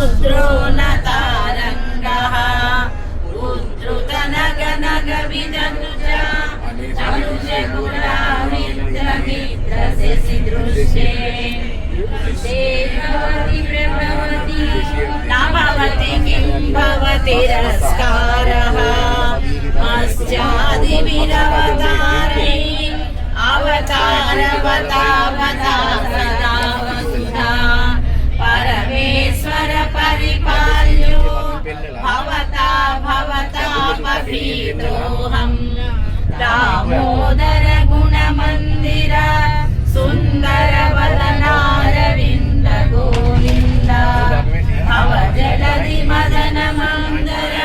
रुद्रो न तारङ्गः उद्धृतनगनगविदनुजा अनुजगुरामिन्द्रमिन्द्रसिदृश्ये भवति न भवति किं भवति रस्कारः मस्यादिभिरवतारै अवतारवतावता தாமோதர குணமந்திர சுந்தர வதனாரவிந்த கோவிந்த அவ ஜலதி மதன மந்தர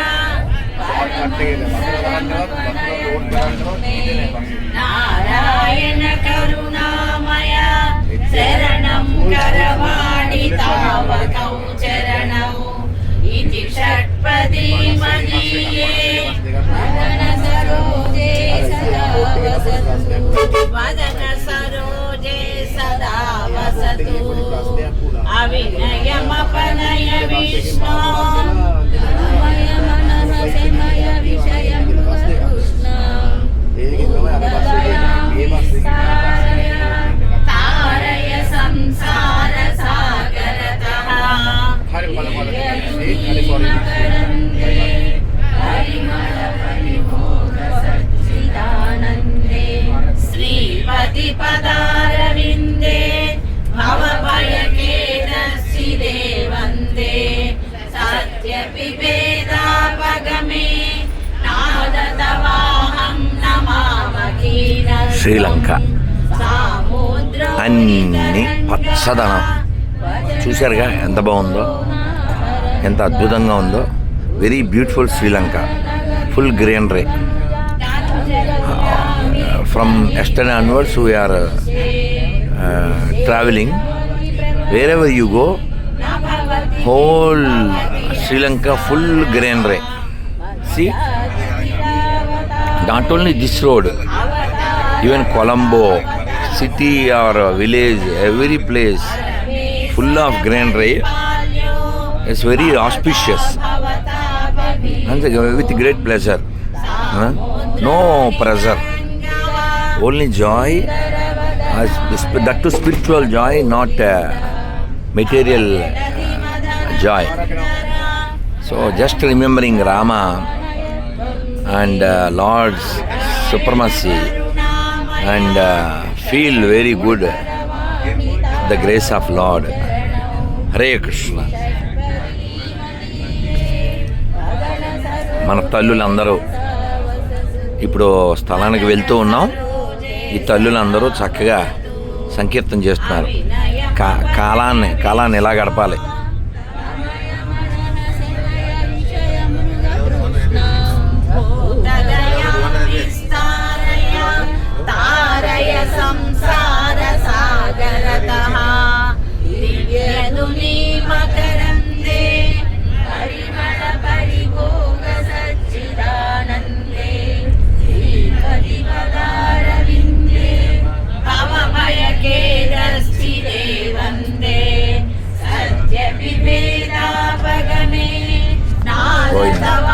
நாராயண கருணாமய சரணம் கரவாணி தாவகௌ சரணௌ இதி மதியே વસતુ વદન સરોજે સદા વસતુ અવિનયમ પનય વિષ્ણુ ધનમય મન శ్రీలంక అన్ని పచ్చదనం చూశారుగా ఎంత బాగుందో ఎంత అద్భుతంగా ఉందో very beautiful Sri Lanka full greenery from eastern onwards we're travelling where you you go whole Sri Lanka full greenery See, not only this road, even Colombo, city or village, every place full of greenery. It's very auspicious and with great pleasure. No pressure, only joy, uh, that too spiritual joy, not uh, material joy. So just remembering Rama and lord's supremacy and feel very good the grace of lord Hare Krishna మన తల్లులందరూ ఇప్పుడు స్థలానికి వెళ్తూ ఉన్నాం ఈ తల్లులందరూ చక్కగా సంకీర్తం చేస్తున్నారు కా కాలాన్ని కాలాన్ని ఎలా గడపాలి